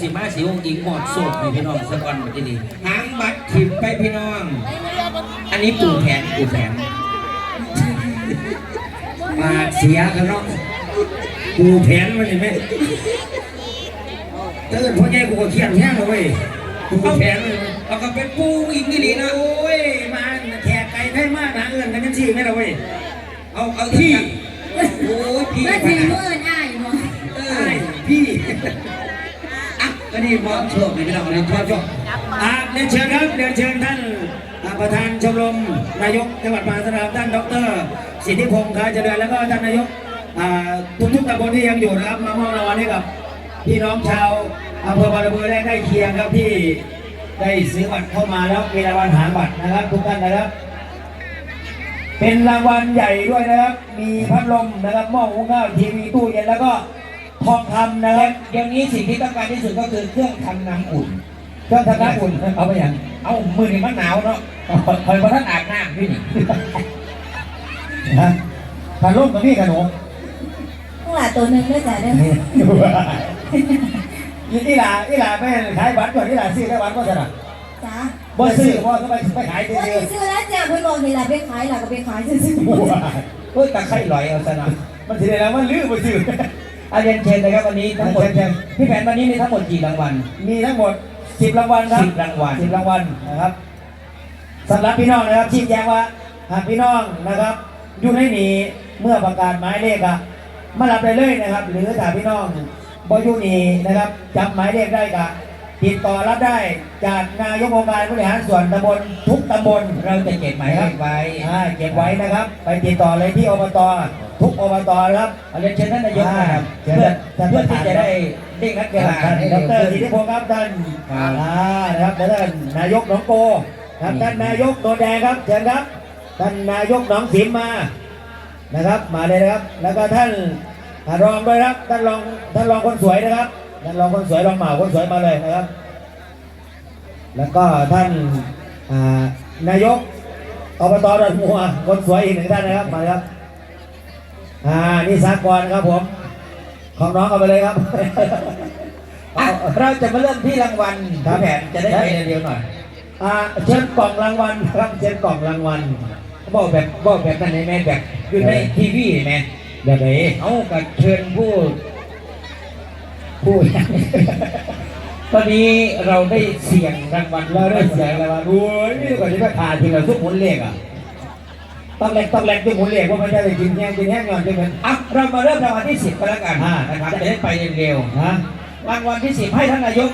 สิมาสิองค์อิงหมอดโศกให้พี่น้องสักวันมาที่นี่หางบัตรถิ่มไปพี่น้อง อันนี้ปู่แผนปู่แผนปากเสียกันเนาะกูแผนมันเห็นไหมเตือนพ่อแย่กูก็เครียดแห้งเลยเว้ยกูแผนมันเอาก็เป็นปู่อิงนี่นี่นะโอ้ยมาแขกไก่ไทยมากหาเงินกันยังสี่ไม่ละเว้ยเอาเอาพี่โอ้ยพี่ก็ไปถือนะว่าเอิญอ้ายบ่เอไอ้อพี่อะ ก็นี่มอดโศกให้พี่น้องนะชอบชอบอ่าเรียนเชิญครับเรียนเชิญท่านประธานชมรมนายกจังหวัดมหาสารคามท่านดรสิทธิพงษ์ค้าเจริญแล้วก็ท่านนายกทุกทุกตำบลที่ยังอยู่นะครับมามอบรางวัลให้กับพี่น้องชาวอำเภอบาระบือและใกล้เคียงครับที่ได้ซื้อบัตรเข้ามาแล้วมีรางวัลหาบัตรนะครับ ทุกท่านนะครับ เป็นรางวัลใหญ่ด้วยนะครับ มีพัดลมนะครับหม้อหุงข้าวทีวีตู้เย็นแล้วก็ ทองคำนะครับอย่างนี้สิ่งที่ต้องการที่สุดก็คือเครื่องทำน้ำอุ่น เครื่องทำน้ำอุ่นเอาไปอย่างเอามือนี่มันหนาวเนาะคอยพอท่านอาบน้ำพี่นี่ฮะพัดลมกับพี่ขนมข้างหลังตัวหนึงด้วยจ้ะเด้อยี่ที่หลาที่หลาแม่ขายบัตรก่อนที่หลาซื้อได้บัตรก็ชนะจ้าบ่ซื้อบ่ก็ไปไปขายก็ซื้อสิซื้อแล้วจ้ะเพิ่นบอกนี่ล่ะไปขายล่ะก็ไปขายซื่อเฮ้ยตะไคร้ลอยเอาซะหน่อยมันทีเดียวมันลื้อไปซื้อ อาเรียนเชิญนะครับวันนี้ทั้งหมดเชิญเชิญ พี่แผนวันนี้มีทั้งหมดกี่รางวัลมีทั้งหมดสิบรางวัลครับ10รางวัล สิบรางวัลนะครับสำหรับพี่น้องนะครับชี้แจงว่าหากพี่น้องนะครับอยู่ในนี้เมื่อประกาศหมายเลขอะมารับได้เลยนะครับ หรือถ้าพี่น้องบอยู่นี่นะครับจำหมายเลขได้กะ ติดต่อรับได้จากนายกองค์การบริหารส่วนตำบลทุกตำบลเราจะเก็บหมายเลขไว้อ่าเก็บไว้นะครับ ไปติดต่อเลยที่อบตทุกอบตนะครับเอาเรียนเชิญท่านนายกนะครับเชิญเพื่อท่านเพื่อประธานที่จะได้เร่งรัดเวลาท่านให้ดเร็วรขึ้สิทธินพงศ์ครับท่านครับอ่านะครับแล้วท่านนายกหนองโกครับท่านนายกโนนแดงครับเชิญครับท่านนายกหนองสิมมานะครับ มาเลยนะครับ แล้วก็ท่านอ่ารองด้วยครับท่านรองท่านรองคนสวยนะครับ ท่านรองคนสวยรองเหมาคนสวยมาเลยนะครับ แล้วก็ท่านอ่านายกอบตดอนมัวคนสวยอีกหนึ่งท่านนะครับมาเลยครับอ่านี่สากรครับผม ของน้องเอาไปเลยครับอะเราจะมาเริ่มที่รางวัลครับพี่แผนจะได้ไปเร็วๆหน่อยอ่าเชิญกล่องรางวัลครับเชิญกล่องรางวัลบอกแบบบอกแบบนั้นได้ไหมแบบอยู่ในทีวีเห็นไหมแบบไหนเอากับเชิญผู้ พูดตอนนี้เราได้เสี่ยงรางวัลเราได้เสียงรางวัลโอ้ยนี่ก่อนที่จะขาดทีเราทุกหมุนเลขอะต้องแรงต้องแรงทุกหมุนเลขว่ามันจะไปกินแห้งกินแห้งก่อนใช่ไหมอะเรามาเริ่มรางวัลที่สิบก็แล้วกันอ่านะครับจะได้ไปเร็วฮะๆรางวัลที่สิบให้ท่านนายก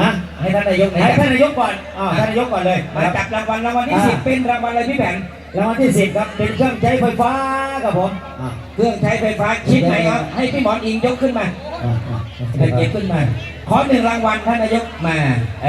ฮะให้ท่านนายกให้ท่านนายกก่อนอ่าท่านนายกก่อนเลยมาครับจับรางวัลรางวัลที่สิบเป็นรางวัลอะไรพี่แผนรางวัลที่สิบครับเป็นเครื่องใช้ไฟฟ้าครับผมอ่าเครื่องใช้ไฟฟ้าชิ้นไหนครับให้พี่หมอนอิงยกขึ้นมา อ่าอ่าให้เก็บขึ้นมา ขอหนึ่งรางวัลท่านนายกมา เอ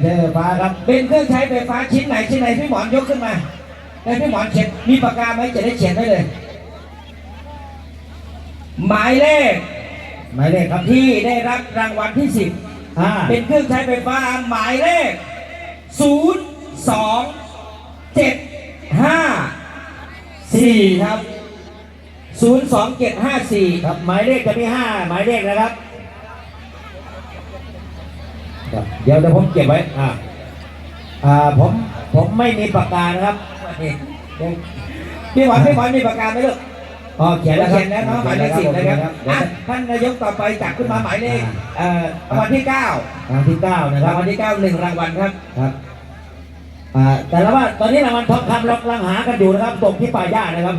เคอรื่องใช้ไฟฟ้าครับเป็นเครื่องใช้ไฟฟ้าชิ้นไหนชิ้นไหนพี่หมอนยกขึ้นมาให้พี่หมอนเขียนมีปากกาไหมจะได้เขียนได้เลย หมายเลขหมายเลขครับที่ได้รับรางวัลที่สิบอ่าเป็นเครื่องใช้ไฟฟ้าหมายเลข0 2 7 5 4ครับ0 2 7 5 4ครับหมายเลขจะมีห้าหมายเลขนะครับครับ เดี๋ยวเดี๋ยวผมเก็บไว้ อ่าอ่าผมผมไม่มีปากกานะครับพี่หวานพี่หวานมีปากกาไหมลูกอ๋อเขียนแล้วครัเขียนแล้วเนาะหมายเลขสิบนะครับเดี๋ยวอะท่านนายกต่อไปจับขึ้นมาหมายเลขเอ่อรางวัลที่เก้าทางที่เก้านะครารับงวัลที่เก้าหนึ่งรางวัลครับครับอ่าแต่ละว่าตอนนี้รางวัลทองคำเรากำลังหากันอยู่นะครับตกที่ป่าหญ้านะครับ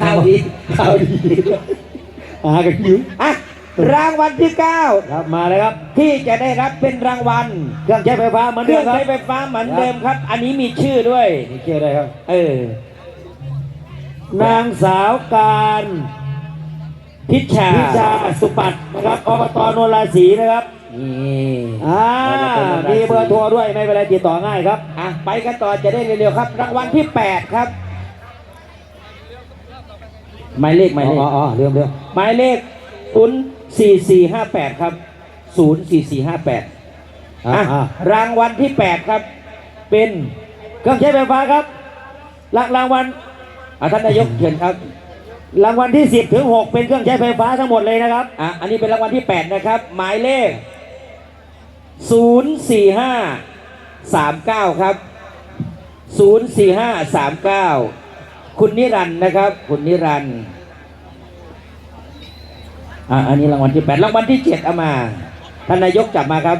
ข่าวดีข่าวดีหากันอยู่อะ รางวัลที่เก้าครับมาเลยครับ ที่จะได้รับเป็นรางวัลเครื่องใช้ไฟฟ้าเหมือนเคเดิรื่อมงครับใช้ไฟฟ้าเหมือนเดิมครับ อันนี้มีชื่อด้วยนี่เชื่ออะไรครับ เออ นางสาวการพิชชาพิชาสุปัตย์นะครับอบตโนนราศีนะครับนี่อ่ามีเบอร์โทรด้วยไม่เป็นไรติดต่อง่ายครับ อะไปกันต่อจะได้เร็วๆครับ รางวัลที่แปดครับ หมายเลขหมายเลข อ๋ออ๋อเรื่องเรื่องหมายเลขศูนย์ สี่สี่ห้าแปดครับศูนย์สี่สี่ห้าแปดอ่าอ่ารางวัลที่แปดครับ เป็นเครื่องใช้ไฟฟ้าครับรางรางวัลอะท่านนายกเชิญครับรรางวัลที่ 10 ถึง 6 เป็นเครื่องใช้ไฟฟ้าทั้งหมดเลยนะครับอะอันนี้เป็นรางวัลที่ 8 นะครับ หมายเลข 04539 ครับ 04539 คุณนิรันดร์นะครับ คุณนิรันดร์ อะอันนี้รางวัลที่8รางวัลที่7เอามา ท่านนายกจับมาครับ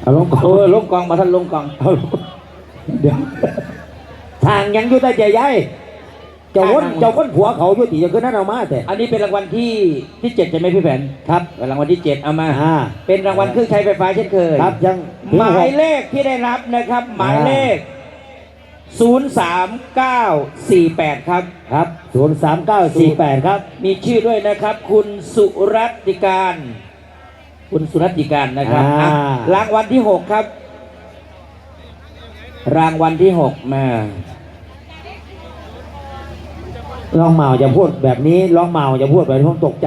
เอาลงก่อนโอ้ยลงกองมาท่านลงกองเอาลงเดี๋ยวทางยังอยู่แต่ใจใหญ่เจ้าวนเจ้าวนผัวเขาอยู่ตีจะขึ้นนั่นเอามาแต่อันนี้เป็นรางวัลที่ที่เจ็ดใช่ไหมพี่แผนครับเป็นรางวัลที่เจ็ดเอามาอ่าเป็นรางวัลเครื่องใช้ไฟฟ้าเช่นเคยครับยังถึงหมายกเลขที่ได้รับนะครับ หมายเลข 03948 ครับ ครับ 03948 ครับ มีชื่อด้วยนะครับ คุณสุรัตติการ คุณสุรัตติการนะครับอ่า อะรางวัลที่ 6 ครับ รางวัลที่ 6 มา ลองเมาจะพูดแบบนี้ลองเมาจะพูดแบบนี้ผมตกใจ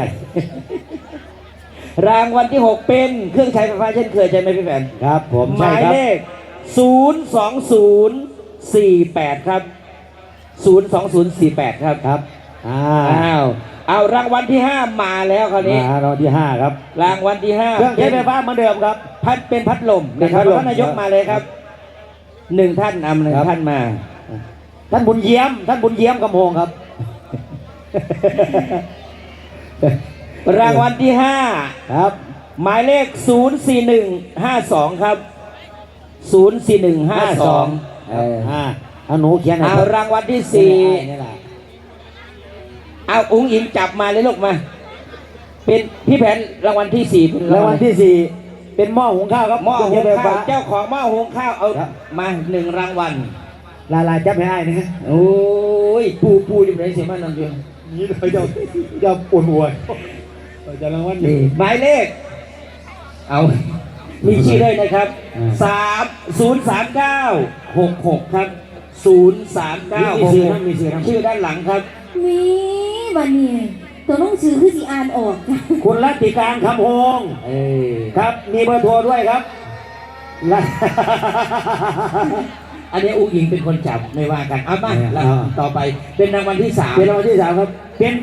รางวัลที่ 6 เป็นเครื่องใช้ไฟฟ้าเช่นเคยใช่ไหมพี่แผนครับ ผมหใช่มายครับเลข 02048 ครับ 02048 ครับครับอ่าอ้าวเอารางวัลที่ 5 มาแล้วคราวนี้ มารางวัลที่5ครับ รางวัลที่5เครื่องใช้ไฟฟ้าเหมือนเดิมครับ พัดเป็นพัดลมเป็นนะครับพัดลมท่านนายกมาเลยครับหนึ่งท่านนำหนึ่งครับ ท่านมา ท่านบุญเยี่ยม ท่านบุญเยี่ยมกำโพงครับ รางวัลที่ครับ5หมายเลข 04152 ครับ 04152 เอออ่าเอาหนูเขียนหน่อยเอาครับรางวัลที่นี่แหละ4เอาอุ้งอิงจับมาเลยลูกมา เป็นพี่แผนรางวัลที่4เป็นรางวัลที่สี่เป็นหม้อหุงข้าวครับหม้อเครื่หุใช้งไฟข้าฟ้าวเจ้าของหม้อหุงข้าวเอาครับมาหนึ่งรางวัลลายลายจับไม่ได้นะโอ้ยปูปูอยู่ไหนเสียมันนั่นเองนี่เราจะจะปวดหัวจะรางวัลอยู่นี่หมายเลขเอา มีชื่อด้วยนะครับอ่าสามศูนย์สามเก้าหกหกครับศูนย์สามเก้ามีหกชื่อหนะกมีชื่อนะชื่อด้านหลังครับมีบันนี้ตัวหน้องสือคือสีอ่านออกจ้ะคุณรัตติการคำโฮงเอ้ยครับ มีเบอร์โทรด้วยครับและอันนี้อุ้งอิงเป็นคนจับไม่ว่ากันเอามาอ่าแล้วต่อไปเป็นรางวัลที่สามเป็นรางวัลที่สามครับ เป็น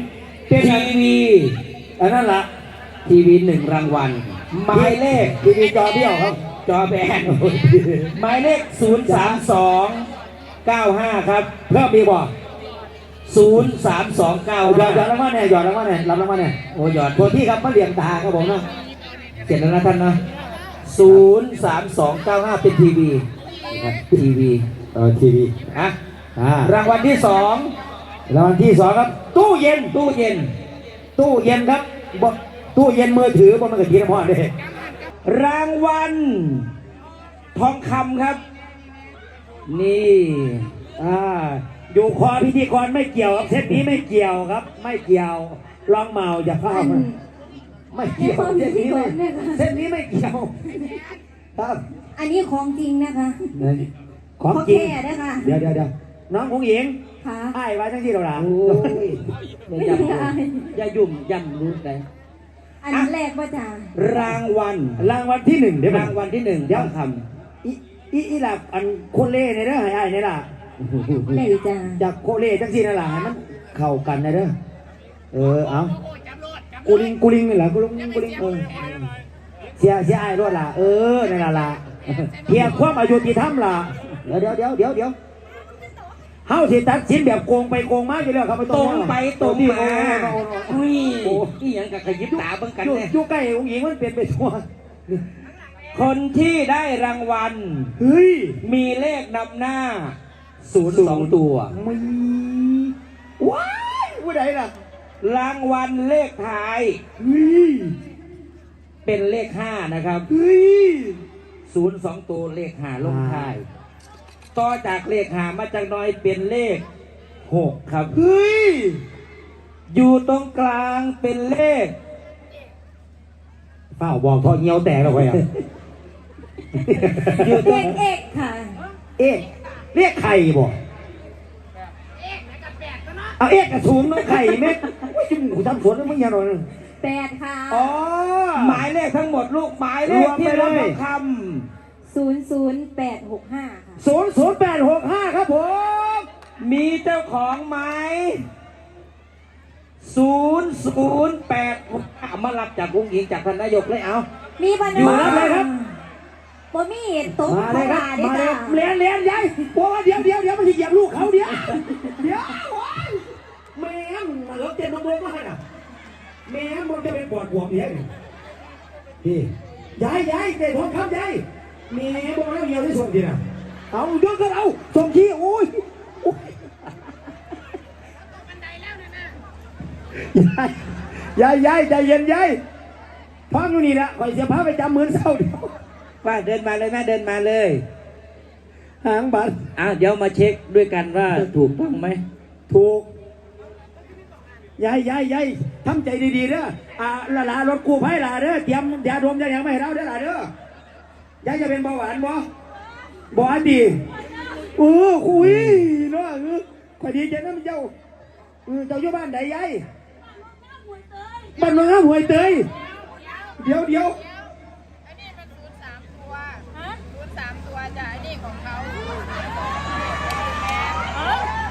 เป็นทีวีอันนั้นละทีวีหนึ่งรางวัล หมายเลขทีวีจอเบี้ยวครับ จอแบนหมายเลขศูนย์สามสองเก้าห้าครับ เพิ่มมีบ่ศูนย์สามสองเก้าหยอห้าดหยอดรางวัลเนี่ยหยอดรางวัลเนี่ยรับรางวัลเนี่ยโอ้หยอดตัวที่ครับมะเหลี่ยมตาครับผมนะเสร็จแล้วนะท่านนะศูนย์สามสองเก้าห้าเป็นทีวีนะครับทีวีเออทีวีอะอ่ารางวัลที่สองรางวัลที่สองครับ ตู้เย็นตู้เย็น ตู้เย็นครับบ่ ตู้เย็นมือถือบนมันกระทีน้ำพอเด้รางวัลทองคำครับ นี่อ่าอยู่คอพิธีกรไม่เกี่ยวครับเซตนี้ไม่เกี่ยวครับ ไม่เกี่ยวลองเมาอย่าเข้าอันมาไม่เกี่ยวในความเซตนี้ไม่พิธีกรเนี่ยค่ะเซตนี้ไม่เกี่ยวครับอันนี้ของจริงนะคะของจริงแท้นะคะเดี๋ยวเดี๋ยวเดี๋ยวน้องของหญิงค่ะอ้ายไว้ทั้งที่เราหลังโอ้ยไม่ยำเลยอย่ายุ่มย่ำรู้เลย อันแรกว่าจ้ารางวัลรางวัลที่หนึ่งเดี๋ยวรางวัลที่หนึ่งทองคอีอีอีหลับอันโคเล่ในเด้อให้อ้ายในล่ะำได้จ้าจากโคเล่จังซี่นั่นล่ะให้มันเข้ากันนะเด้อเออเอากูลิงกูลิงนี่แหละกูลิงกูลิงเออเสียเสียอ้ายรวดล่ะเออนั่นล่ะล่ะเพียงความอายุที่ทำล่ะเดี๋ยวเดี๋ยวเดี๋ยวเดี๋ยว เดี๋ยวเฮาสิตัดสินแบบโกงไปโกงมาอยู่แล้วครับไม่ตต้รองงห่วไปตรงมาโอ้โหโอ้โหอุ้ยโอ้โหนี่ยังกับขยิบตาเบิ่งกันอยู่เนี่ยอยู่ใกล้องค์หญิงมันเปลี่ยนไปทั่วคนที่ได้รางวัลเฮ้ยมีเลขนำหน้าศูนย์สองตัวมีว้ายผู้ใดล่ะรางวัลเลขท้ายเฮ้ยเป็นเลขห้านะครับเฮ้ยศูนย์สองตัวเลขห้าลงท้าย ต่อจากเลขห้ามาจากหน้อยเป็นเลขหกครับ เฮ้ย อยู่ตรงกลางเป็นเลขเฝ้าบอกทอเงี้ยวแตกแล้วไปอะ อยู่ตเลรงขเอกค่ะ เอ๊ะเรียกไข่บ่เอาเอ๊ะกระสูงน้องไข่ไหมว่าจมูกทำสวนแล้วมึงอยังหน่อยนึงแปดค่ะ อ๋อหมายเลขทั้งหมดลูกหมายเลขที่รวเรามไปเลยทองค ศูนย์ศูนย์แปดหกห้าค่ะศูนย์ศูนย์แปดหกห้าครับผมำมีเจ้าของไหมศูนย์ศูนย์แปดมารับจากกุ้งหญิงจากท่านนายกเลยเอา มีพันอยู่รับเลยครับ บ่มีเห็นตุ๊กมาเลยครับด้มาเลยจ้ะเลี้ยนเลี้ยนยายบอกว่าเดี๋ยวเดี๋ยวเดี๋ยวมันจะเหยียบลูกเขาเดี๋ยวเดี๋ยวโอ๊ยแม่งมาแล้วเจ็บมาโดนก็ให้น่ะแม่งมันจะเป็นปอดบวมเดี๋ยวนี่พี่ยายยายเด็กทองคำยายแม่บอกแล้วเดียวที่ส่งทีน่ะเอาเดี๋ยวก็เอาส่งที่โอ้ยโอ้ยยายยายยายใจเย็นยายพังอยู่นี่นะคอยเสียพาไปจำมือเศร้าเดี๋ยวว่าเดินมาเลยแม่เดินมาเลย หางบัตรอ้าวเดี๋ยวมาเช็คด้วยกันว่าถูกต้องไหม ถูกยายยายยายทำใจดีๆเด้ออ่าละลารถกู้ภัยล่ะเด้อเตรียมยาดมยาอย่างไม่ให้เราเด้อล่ะเด้อ ยายจะเป็นเบาหวานบ่เบาหวานดีเออคุยเนาะเออข่อยดีใจนะมันเจ้าเออเจ้าอยู่บ้านไหนยายบ้านน้องห้ามหวยเตยเดี๋ยวเดี๋ยวอันนี้เป็นศูนย์สามตัวศูนย์สามตัวจ้ะอันนี้ของเขา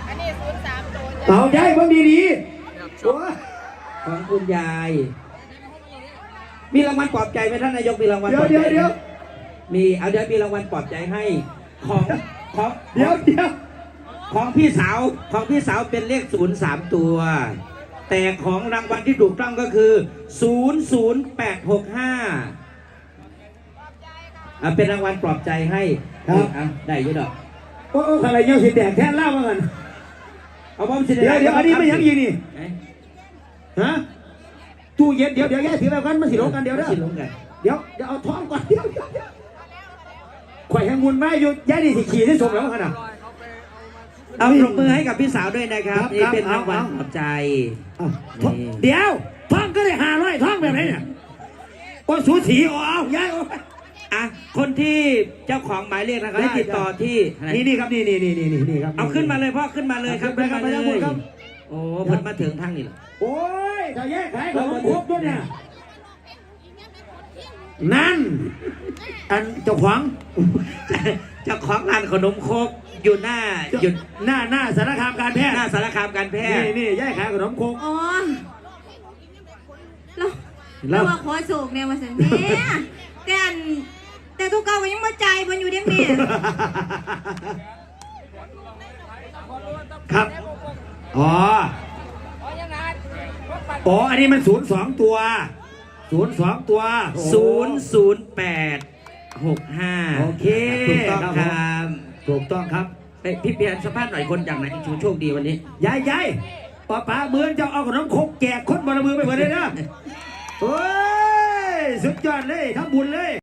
อันนี้ศูนย์สามตัวจ้ะเอายายเบิ่งดีๆโอ้ยของคุณยาย มีรางวัลปลอบใจไหมท่านนายกมีรางวัลเดี๋ปยลวอบเดี๋ยวใจเดี๋ยว มีเอาเดี๋ยวมีรางวัลปลอบใจให้ของของเดี๋ยวเดี๋ยวของพี่สาวของพี่สาวเป็นเลขศูนย์สามตัว แต่ของรางวัลที่ถูกต้องก็คือศูนย์ศูนย์แปดหกห้าเป็นรางวัลปลอบใจให้นี่อะได้อยี่ดอกโอ้โอ้อะไรเงี้ยสิแตกแทนเล่ามากันเอาบ้อมสิเดี๋ยวเดี๋ยวอันนี้ไม่ยังยีนี่ไหนฮะตู้เย็นเดี๋ยวเดี๋ยวแยกถือไปกันมาสิลงกันเดี๋ยวเด้อสิลงกันเดี๋ยวเดี๋ยวเอาท้องก่อนเดี๋ยวเดี๋ยวเดี๋ยว ข่อยแหงมุนไม้อยู่ยายนี่สิขี่ที่สมแล้วขนาด เอาปรบมือให้กับพี่สาวด้วยนะครับครับนี่ครับเป็นรางวัลเอาปลอบใจอ้าวท้องเดี๋ยวท้องก็ได้หาร้อยท้องแบบไหนเนี่ยโอ้สูสีอ๋อเอายายโอ้อะคนที่เจ้าของหมายเลขนะครับได้ให้ติดต่อที่นี่นี่ครับนี่นี่นี่นี่นี่นี่ครับเอาขึ้นมาเลยพ่อขึ้นมาเลยครับขึ้นไปครับขึ้นไปมาครับเลยครับโอ้เพิ่นมาถึงทางนี่เหรอโอ้ยถ้าแยกขายของมันครบด้วยเนี่ย นั่น อันเจ้าของเจ้าของร้านขนมโครกอยู่หน้าหยุดหน้าหน้าสารคามการแพทย์หน้าสารคามการแพทย์นี่นี่ยายขายขนมโคกอ๋อเราแล้เราวว่าขอโศกเนี่ยมาสันแม่แต่อันแต่ตัวเก่าก็ยังมาจ่ายบนอยู่เด้แม่ครับ อ๋ออ๋อยังไงพวกบัตรอ๋อ อันนี้มันศูนย์สองตัว ศูนย์สองตัวศูนย์ศูนย์แปดหกห้าโอเคถูกต้องครับคผมรับถูกต้องครับ เอ้ยพี่เพียรสภาพหน่อยคนจากไหนชูโชคดีวันนี้ ยายยายป้าป๋าเบือนจะเอาขนมโคกแจกคนบนมือไปหมดเลยนะ โอ้ย สุดยอดเลยทำบุญเลย